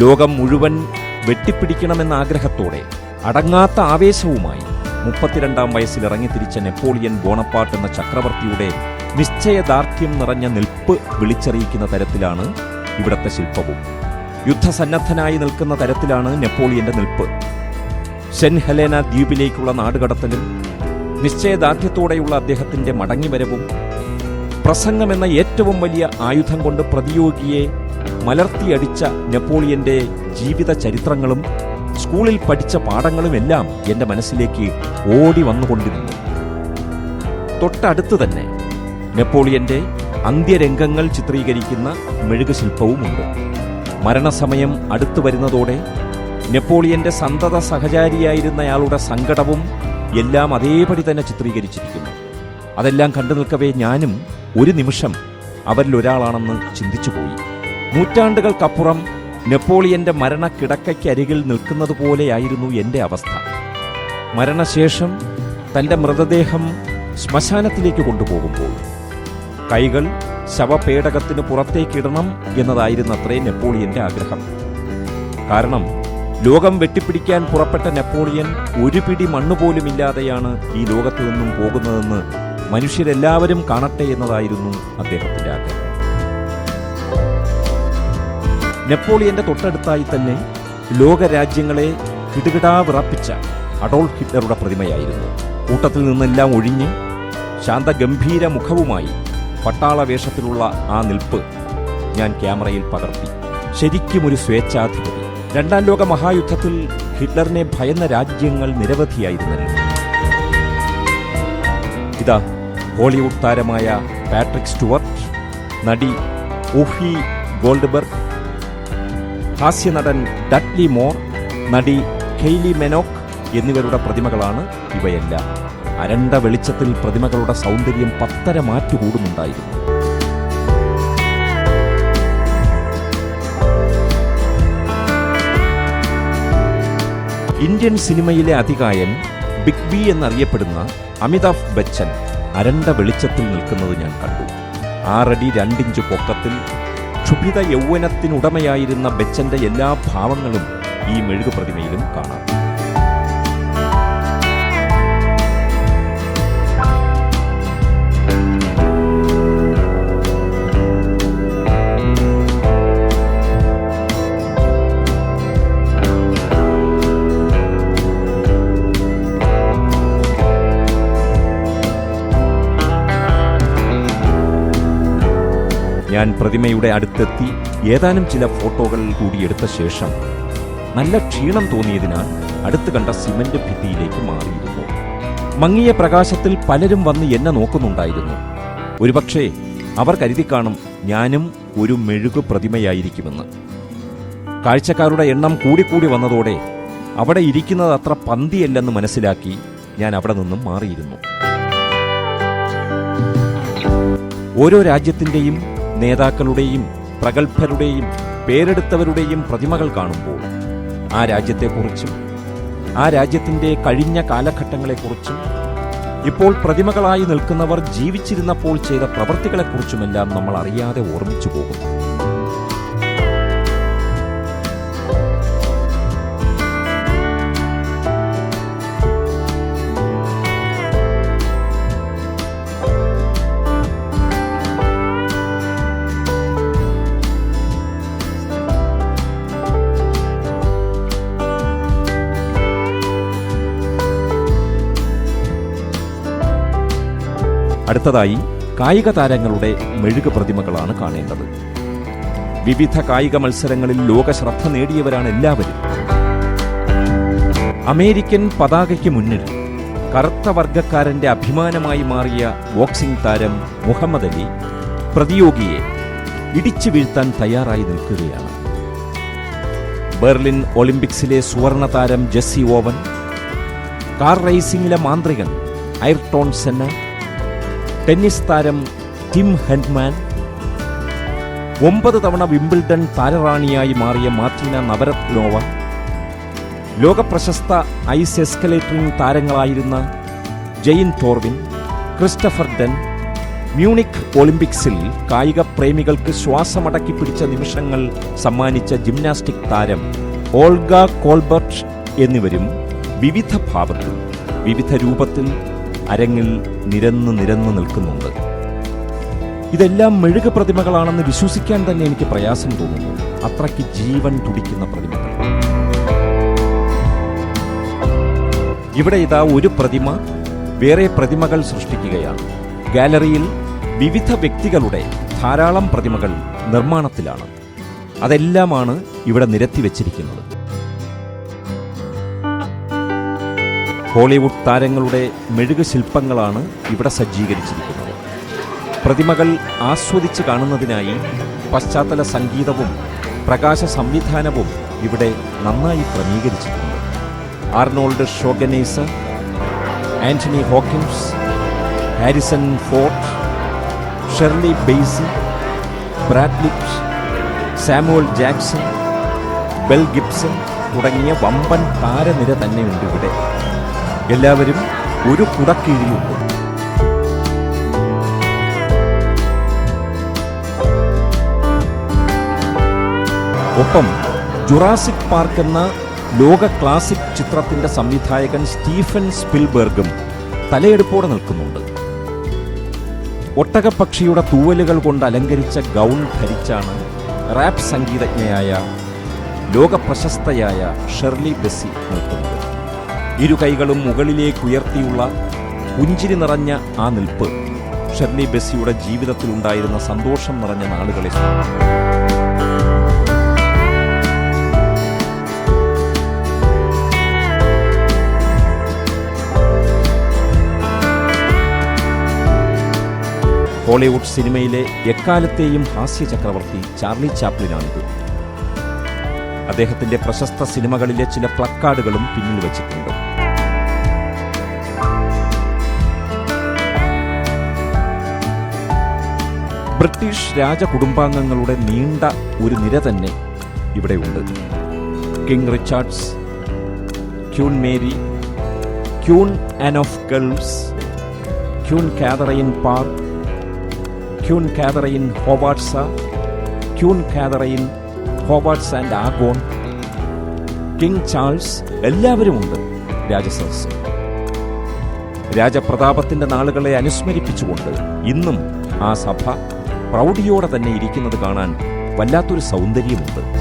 ലോകം മുഴുവൻ വെട്ടിപ്പിടിക്കണമെന്ന ആഗ്രഹത്തോടെ അടങ്ങാത്ത ആവേശവുമായി മുപ്പത്തിരണ്ടാം വയസ്സിൽ ഇറങ്ങിത്തിരിച്ച നെപ്പോളിയൻ ബോണപ്പാട്ട് എന്ന ചക്രവർത്തിയുടെ നിശ്ചയദാർഢ്യം നിറഞ്ഞ നിൽപ്പ് വിളിച്ചറിയിക്കുന്ന തരത്തിലാണ് ഇവിടത്തെ ശില്പവും. യുദ്ധസന്നദ്ധനായി നിൽക്കുന്ന തരത്തിലാണ് നെപ്പോളിയന്റെ നിൽപ്പ്. സെന്റ് ഹെലേന ദ്വീപിലേക്കുള്ള നാടുകടത്തലും നിശ്ചയദാർഢ്യത്തോടെയുള്ള അദ്ദേഹത്തിന്റെ മടങ്ങിവരവും പ്രസംഗമെന്ന ഏറ്റവും വലിയ ആയുധം കൊണ്ട് പ്രതിയോഗിയെ മലർത്തിയടിച്ച നെപ്പോളിയന്റെ ജീവിത ചരിത്രങ്ങളും സ്കൂളിൽ പഠിച്ച പാഠങ്ങളുമെല്ലാം എന്റെ മനസ്സിലേക്ക് ഓടി വന്നുകൊണ്ടിരുന്നു. തൊട്ടടുത്ത് തന്നെ നെപ്പോളിയന്റെ അന്ത്യരംഗങ്ങൾ ചിത്രീകരിക്കുന്ന മെഴുകുശില്പവുമുണ്ട്. മരണസമയം അടുത്തു വരുന്നതോടെ നെപ്പോളിയന്റെ സന്തത സഹചാരിയായിരുന്നയാളുടെ സങ്കടവും എല്ലാം അതേപടി തന്നെ ചിത്രീകരിച്ചിരിക്കുന്നു. അതെല്ലാം കണ്ടു നിൽക്കവേ ഞാനും ഒരു നിമിഷം അവരിലൊരാളാണെന്ന് ചിന്തിച്ചുപോയി. നൂറ്റാണ്ടുകൾക്കപ്പുറം നെപ്പോളിയന്റെ മരണക്കിടക്കയ്ക്കരികിൽ നിൽക്കുന്നത് പോലെയായിരുന്നു എന്റെ അവസ്ഥ. മരണശേഷം തന്റെ മൃതദേഹം ശ്മശാനത്തിലേക്ക് കൊണ്ടുപോകുമ്പോൾ കൈകൾ ശവപേടകത്തിന് പുറത്തേക്കിടണം എന്നതായിരുന്നത്രേ നെപ്പോളിയന്റെ ആഗ്രഹം. കാരണം ലോകം വെട്ടിപ്പിടിക്കാൻ പുറപ്പെട്ട നെപ്പോളിയൻ ഒരു പിടി മണ്ണുപോലുമില്ലാതെയാണ് ഈ ലോകത്തു നിന്നും പോകുന്നതെന്ന് മനുഷ്യരെല്ലാവരും കാണട്ടെ എന്നതായിരുന്നു അദ്ദേഹത്തിന്റെ ആഗ്രഹം. നെപ്പോളിയന്റെ തൊട്ടടുത്തായി തന്നെ ലോകരാജ്യങ്ങളെ കിടുകിടാ വിറപ്പിച്ച അഡോൾഫ് ഹിറ്റ്ലറുടെ പ്രതിമയായിരുന്നു. കൂട്ടത്തിൽ നിന്നെല്ലാം ഒഴിഞ്ഞ് ശാന്തഗംഭീര മുഖവുമായി പട്ടാള വേഷത്തിലുള്ള ആ നിൽപ്പ് ഞാൻ ക്യാമറയിൽ പകർത്തി. ശരിക്കും ഒരു സ്വേച്ഛാധിപതി. രണ്ടാം ലോക മഹായുദ്ധത്തിൽ ഹിറ്റ്ലറിനെ ഭയന്ന രാജ്യങ്ങൾ നിരവധിയായിരുന്നല്ലോ. ഇതാ ഹോളിവുഡ് താരമായ പാട്രിക് സ്റ്റുവർട്ട് നടി ഊഹി ഗോൾഡ്ബർഗ് ഹാസ്യനടൻ ഡഡ്ലി മോർ നടി ഖെയ്ലി മെനോക്ക് എന്നിവരുടെ പ്രതിമകളാണ് ഇവയെല്ലാം. അരണ്ട വെളിച്ചത്തിൽ പ്രതിമകളുടെ സൗന്ദര്യം പത്തര മാറ്റുകൂടുന്നുണ്ടായിരുന്നു ഇന്ത്യൻ സിനിമയിലെ അതികായൻ ബിഗ് ബി എന്നറിയപ്പെടുന്ന അമിതാഭ് ബച്ചൻ അരണ്ട വെളിച്ചത്തിൽ നിൽക്കുന്നത് ഞാൻ കണ്ടു. ആറടി രണ്ടിഞ്ച് പൊക്കത്തിൽ ക്ഷുഭിത യൗവനത്തിനുടമയായിരുന്ന ബച്ചന്റെ എല്ലാ ഭാവങ്ങളും ഈ മെഴുകു പ്രതിമയിലും കാണാം. ഞാൻ പ്രതിമയുടെ അടുത്തെത്തി ഏതാനും ചില ഫോട്ടോകൾ കൂടി എടുത്ത ശേഷം നല്ല ക്ഷീണം തോന്നിയതിനാൽ അടുത്ത് കണ്ട സിമന്റ് ഭിത്തിയിലേക്ക് മാറിയിരുന്നു. മങ്ങിയ പ്രകാശത്തിൽ പലരും വന്ന് എന്നെ നോക്കുന്നുണ്ടായിരുന്നു. ഒരുപക്ഷേ അവർ കരുതി കാണും ഞാനും ഒരു മെഴുകു പ്രതിമയായിരിക്കുമെന്ന്. കാഴ്ചക്കാരുടെ എണ്ണം കൂടിക്കൂടി വന്നതോടെ അവിടെ ഇരിക്കുന്നത് അത്ര പന്തിയല്ലെന്ന് മനസ്സിലാക്കി ഞാൻ അവിടെ നിന്നും മാറിയിരുന്നു. ഓരോ രാജ്യത്തിന്റെയും നേതാക്കളുടെയും പ്രഗത്ഭരുടെയും പേരെടുത്തവരുടെയും പ്രതിമകൾ കാണുമ്പോൾ ആ രാജ്യത്തെക്കുറിച്ചും ആ രാജ്യത്തിന്റെ കഴിഞ്ഞ കാലഘട്ടങ്ങളെക്കുറിച്ചും ഇപ്പോൾ പ്രതിമകളായി നിൽക്കുന്നവർ ജീവിച്ചിരുന്നപ്പോൾ ചെയ്ത പ്രവൃത്തികളെക്കുറിച്ചുമെല്ലാം നമ്മൾ അറിയാതെ ഓർമ്മിച്ചു പോകും അടുത്തതായി കായിക താരങ്ങളുടെ മെഴുക പ്രതിമകളാണ് കാണേണ്ടത്. വിവിധ കായിക മത്സരങ്ങളിൽ ലോക ശ്രദ്ധ നേടിയവരാണ് എല്ലാവരും. അമേരിക്കൻ പതാകയ്ക്ക് മുന്നിൽ കറുത്ത വർഗക്കാരന്റെ അഭിമാനമായി മാറിയ ബോക്സിംഗ് താരം മുഹമ്മദ് അലി പ്രതിയോഗിയെ ഇടിച്ചു വീഴ്ത്താൻ തയ്യാറായി നിൽക്കുകയാണ്. ബെർലിൻ ഒളിമ്പിക്സിലെ സുവർണ താരം ജെസ്സി ഓവൻ കാർ റേസിംഗിലെ മാന്ത്രികൻ ഐർട്ടോൺ സെന്ന ടെന്നീസ് താരം ടിം ഹെൻഡ്മാൻ ഒമ്പത് തവണ വിംബിൾഡൺ താരറാണിയായി മാറിയ മാർട്ടിന നവരത്നോവ. ലോകപ്രശസ്ത ഐസ് എസ്കലേറ്ററിംഗ് താരങ്ങളായിരുന്ന Jayne Torvill Christopher Dean Munich ഒളിമ്പിക്സിൽ കായിക പ്രേമികൾക്ക് ശ്വാസമടക്കി പിടിച്ച നിമിഷങ്ങൾ സമ്മാനിച്ച ജിംനാസ്റ്റിക് താരം ഓൾഗ കോൾബർട്ട് എന്നിവരും വിവിധ ഭാവത്തിൽ വിവിധ രൂപത്തിൽ അരങ്ങിൽ നിരന്ന് നിരന്ന് നിൽക്കുന്നുണ്ട്. ഇതെല്ലാം മെഴുക പ്രതിമകളാണെന്ന് വിശ്വസിക്കാൻ തന്നെ എനിക്ക് പ്രയാസം തോന്നുന്നു. അത്രയ്ക്ക് ജീവൻ തുടിക്കുന്ന പ്രതിമകൾ. ഇവിടെ ഇതാ ഒരു പ്രതിമ വേറെ പ്രതിമകൾ സൃഷ്ടിക്കുകയാണ്. ഗാലറിയിൽ വിവിധ വ്യക്തികളുടെ ധാരാളം പ്രതിമകൾ നിർമ്മാണത്തിലാണ്. അതെല്ലാമാണ് ഇവിടെ നിരത്തി വച്ചിരിക്കുന്നത്. ഹോളിവുഡ് താരങ്ങളുടെ മെഴുക് ശില്പങ്ങളാണ് ഇവിടെ സജ്ജീകരിച്ചിരിക്കുന്നത്. പ്രതിമകൾ ആസ്വദിച്ച് കാണുന്നതിനായി പശ്ചാത്തല സംഗീതവും പ്രകാശ സംവിധാനവും ഇവിടെ നന്നായി ക്രമീകരിച്ചിട്ടുണ്ട് Arnold Schwarzenegger Anthony Hopkins Harrison Ford Shirley Bassey Brad Pitt Samuel Jackson Mel Gibson തുടങ്ങിയ വമ്പൻ താരനിര തന്നെയുണ്ട് ഇവിടെ. എല്ലാവരും ഒരു കുടക്കീഴിയുണ്ട് ഒപ്പം ജുറാസിക് പാർക്ക് എന്ന ലോക ക്ലാസിക് ചിത്രത്തിന്റെ സംവിധായകൻ സ്റ്റീഫൻ സ്പിൽബർഗും തലയെടുപ്പോടെ നിൽക്കുന്നുണ്ട്. ഒട്ടകപ്പക്ഷിയുടെ തൂവലുകൾ കൊണ്ട് അലങ്കരിച്ച ഗൗൺ ധരിച്ചാണ് റാപ്പ് സംഗീതജ്ഞയായ ലോകപ്രശസ്തയായ ഷെർലി ബെസി നിൽക്കുന്നത്. ഇരു കൈകളും മുകളിലേക്ക് ഉയർത്തിയുള്ള പുഞ്ചിരി നിറഞ്ഞ ആ നിൽപ്പ് ഷെർലി ബെസ്സിയുടെ ജീവിതത്തിലുണ്ടായിരുന്ന സന്തോഷം നിറഞ്ഞ നാളുകളെ. ഹോളിവുഡ് സിനിമയിലെ എക്കാലത്തെയും ഹാസ്യ ചക്രവർത്തി ചാർലി ചാപ്ലിനാണിത്. അദ്ദേഹത്തിന്റെ പ്രശസ്ത സിനിമകളിലെ ചില പ്ലക്കാർഡുകളും പിന്നിൽ വച്ചിട്ടുണ്ട്. ബ്രിട്ടീഷ് രാജകുടുംബാംഗങ്ങളുടെ നീണ്ട ഒരു നിര തന്നെ ഇവിടെയുണ്ട്. King Richards Queen Mary Queen Anne of Cleves Queen Catherine Parr Queen Catherine Howard Queen Catherine Howard and Aragon King Charles എല്ലാവരുമുണ്ട് രാജസദസ് രാജപ്രതാപത്തിന്റെ നാളുകളെ അനുസ്മരിപ്പിച്ചുകൊണ്ട് ഇന്നും ആ സഭ പ്രൗഢിയോടെ തന്നെ ഇരിക്കുന്നത് കാണാൻ വല്ലാത്തൊരു സൗന്ദര്യമുണ്ട്.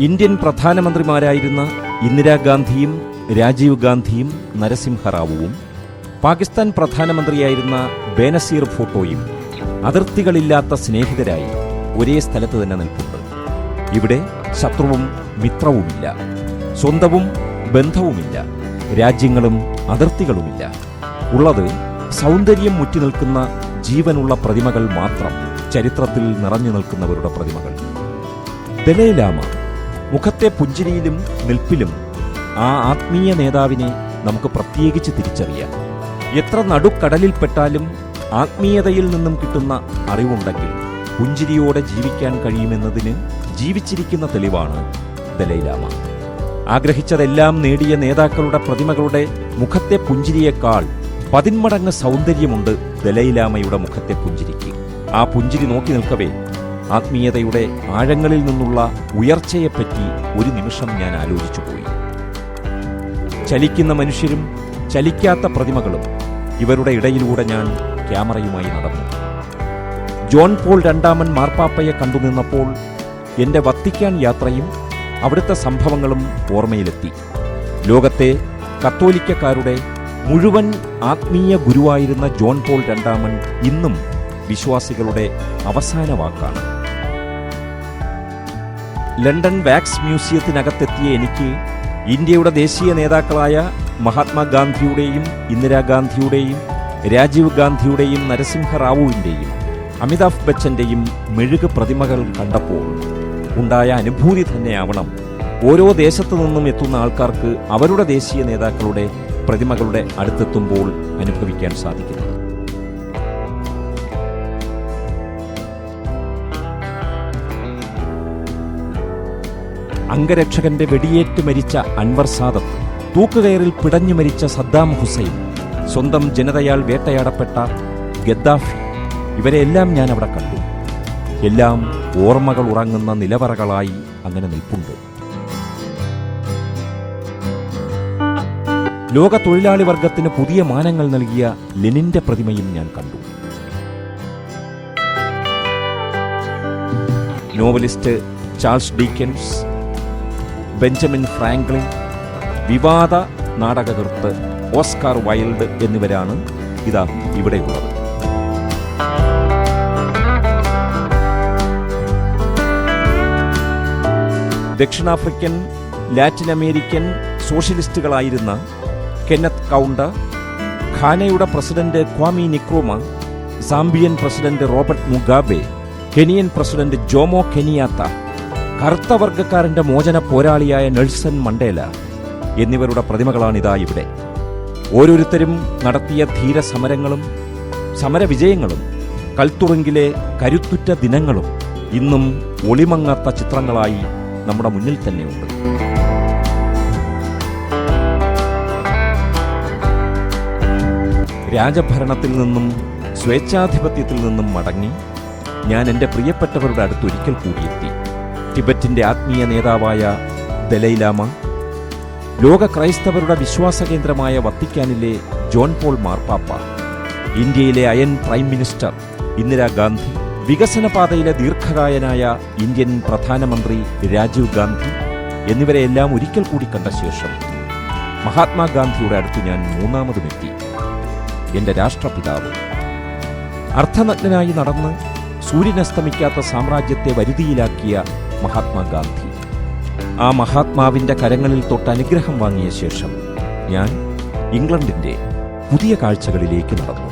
ഇന്ത്യൻ പ്രധാനമന്ത്രിമാരായിരുന്ന ഇന്ദിരാഗാന്ധിയും രാജീവ് ഗാന്ധിയും നരസിംഹറാവുവും പാകിസ്ഥാൻ പ്രധാനമന്ത്രിയായിരുന്ന ബേനസീർ ഭൂട്ടോയും അതിർത്തികളില്ലാത്ത സ്നേഹിതരായി ഒരേ സ്ഥലത്ത് തന്നെ നിൽപ്പുണ്ട്. ഇവിടെ ശത്രുവും മിത്രവുമില്ല. സ്വന്തവും ബന്ധവുമില്ല. രാജ്യങ്ങളും അതിർത്തികളുമില്ല. ഉള്ളത് സൗന്ദര്യം മുറ്റി നിൽക്കുന്ന ജീവനുള്ള പ്രതിമകൾ മാത്രം ചരിത്രത്തിൽ നിറഞ്ഞു നിൽക്കുന്നവരുടെ പ്രതിമകൾ. ദലൈലാമ മുഖത്തെ പുഞ്ചിരിയിലും നിൽപ്പിലും ആ ആത്മീയ നേതാവിനെ നമുക്ക് പ്രത്യേകിച്ച് തിരിച്ചറിയാം. എത്ര നടുക്കടലിൽപ്പെട്ടാലും ആത്മീയതയിൽ നിന്നും കിട്ടുന്ന അറിവുണ്ടെങ്കിൽ പുഞ്ചിരിയോടെ ജീവിക്കാൻ കഴിയുമെന്നതിന് ജീവിച്ചിരിക്കുന്ന തെളിവാണ് ദലൈലാമ. ആഗ്രഹിച്ചതെല്ലാം നേടിയ നേതാക്കളുടെ പ്രതിമകളുടെ മുഖത്തെ പുഞ്ചിരിയേക്കാൾ പതിന്മടങ്ങ് സൗന്ദര്യമുണ്ട് ദലൈലാമയുടെ മുഖത്തെ പുഞ്ചിരിക്ക്. ആ പുഞ്ചിരി നോക്കി നിൽക്കവേ ആത്മീയതയുടെ ആഴങ്ങളിൽ നിന്നുള്ള ഉയർച്ചയെപ്പറ്റി ഒരു നിമിഷം ഞാൻ ആലോചിച്ചു പോയി. ചലിക്കുന്ന മനുഷ്യരും ചലിക്കാത്ത പ്രതിമകളും ഇവരുടെ ഇടയിലൂടെ ഞാൻ ക്യാമറയുമായി നടന്നു. ജോൺ പോൾ രണ്ടാമൻ മാർപ്പാപ്പയെ കണ്ടുനിന്നപ്പോൾ എന്റെ വത്തിക്കാൻ യാത്രയും അവിടുത്തെ സംഭവങ്ങളും ഓർമ്മയിലെത്തി. ലോകത്തെ കത്തോലിക്കക്കാരുടെ മുഴുവൻ ആത്മീയ ഗുരുവായിരുന്ന ജോൺ പോൾ രണ്ടാമൻ ഇന്നും വിശ്വാസികളുടെ അവസാന വാക്കാണ്. ലണ്ടൻ വാക്സ് മ്യൂസിയത്തിനകത്തെത്തിയ എനിക്ക് ഇന്ത്യയുടെ ദേശീയ നേതാക്കളായ മഹാത്മാഗാന്ധിയുടെയും ഇന്ദിരാഗാന്ധിയുടെയും രാജീവ് ഗാന്ധിയുടെയും നരസിംഹറാവുവിന്റെയും അമിതാഭ് ബച്ചന്റെയും മെഴുക് പ്രതിമകൾ കണ്ടപ്പോൾ ഉണ്ടായ അനുഭൂതി തന്നെയാവണം. ഓരോ ദേശത്തു നിന്നും എത്തുന്ന ആൾക്കാർക്ക് അവരുടെ ദേശീയ നേതാക്കളുടെ പ്രതിമകളുടെ അടുത്തെത്തുമ്പോൾ അനുഭവിക്കാൻ സാധിക്കുന്നത് അംഗരക്ഷകന്റെ വെടിയേറ്റ് മരിച്ച അൻവർ സാദത്ത് തൂക്കുകയറിൽ പിടഞ്ഞു മരിച്ച സദ്ദാം ഹുസൈൻ സ്വന്തം ജനതയാൽ വേട്ടയാടപ്പെട്ട ഗദ്ദാഫി ഇവരെല്ലാം ഞാൻ അവിടെ കണ്ടു. എല്ലാം ഓർമ്മകൾ ഉറങ്ങുന്ന നിലവറകളായി അങ്ങനെ നിൽപ്പുണ്ട്. ലോക തൊഴിലാളി വർഗത്തിന് പുതിയ മാനങ്ങൾ നൽകിയ ലെനിന്റെ പ്രതിമയും ഞാൻ കണ്ടു. Novelist Charles Dickens Benjamin Franklin വിവാദ നാടകകൃത്ത് ഓസ്കാർ വൈൽഡ് എന്നിവരാണ് ഇതാ ഇവിടെയുള്ളത്. ദക്ഷിണാഫ്രിക്കൻ ലാറ്റിൻ അമേരിക്കൻ സോഷ്യലിസ്റ്റുകളായിരുന്ന Kenneth Kaunda ഖാനയുടെ president Kwame Nkrumah Zambian president Robert Mugabe Kenyan president Jomo Kenyatta കറുത്ത മോചന പോരാളിയായ നെൽസൺ മണ്ടേല എന്നിവരുടെ പ്രതിമകളാണിതാ ഇവിടെ. ഓരോരുത്തരും നടത്തിയ ധീര സമരങ്ങളും സമരവിജയങ്ങളും കൽത്തുറുങ്കിലെ കരുത്തുറ്റ ദിനങ്ങളും ഇന്നും ഒളിമങ്ങാത്ത ചിത്രങ്ങളായി നമ്മുടെ മുന്നിൽ തന്നെയുണ്ട് രാജഭരണത്തിൽ നിന്നും സ്വേച്ഛാധിപത്യത്തിൽ നിന്നും മടങ്ങി ഞാൻ എന്റെ പ്രിയപ്പെട്ടവരുടെ അടുത്ത് ഒരിക്കൽ കൂടിയെത്തി. ടിബറ്റിന്റെ ആത്മീയ നേതാവായ ദലൈലാമ ലോക ക്രൈസ്തവരുടെ വിശ്വാസ കേന്ദ്രമായ വത്തിക്കാനിലെ ജോൺ പോൾ മാർപ്പാപ്പ ഇന്ത്യയിലെ അയൻ പ്രൈം മിനിസ്റ്റർ ഇന്ദിരാഗാന്ധി വികസന പാതയിലെ ദീർഘകായനായ ഇന്ത്യൻ പ്രധാനമന്ത്രി രാജീവ് ഗാന്ധി എന്നിവരെയെല്ലാം ഒരിക്കൽ കൂടി കണ്ട ശേഷം മഹാത്മാഗാന്ധിയുടെ അടുത്ത് ഞാൻ മൂന്നാമതുമെത്തി. എന്റെ രാഷ്ട്രപിതാവ്. അർത്ഥനഗ്നായി നടന്ന് സൂര്യനസ്തമിക്കാത്ത സാമ്രാജ്യത്തെ വരുതിയിലാക്കിയ മഹാത്മാഗാന്ധി. ആ മഹാത്മാവിന്റെ കരങ്ങളിൽ തൊട്ട് അനുഗ്രഹം വാങ്ങിയ ശേഷം ഞാൻ ഇംഗ്ലണ്ടിന്റെ പുതിയ കാഴ്ചകളിലേക്ക് നടന്നു.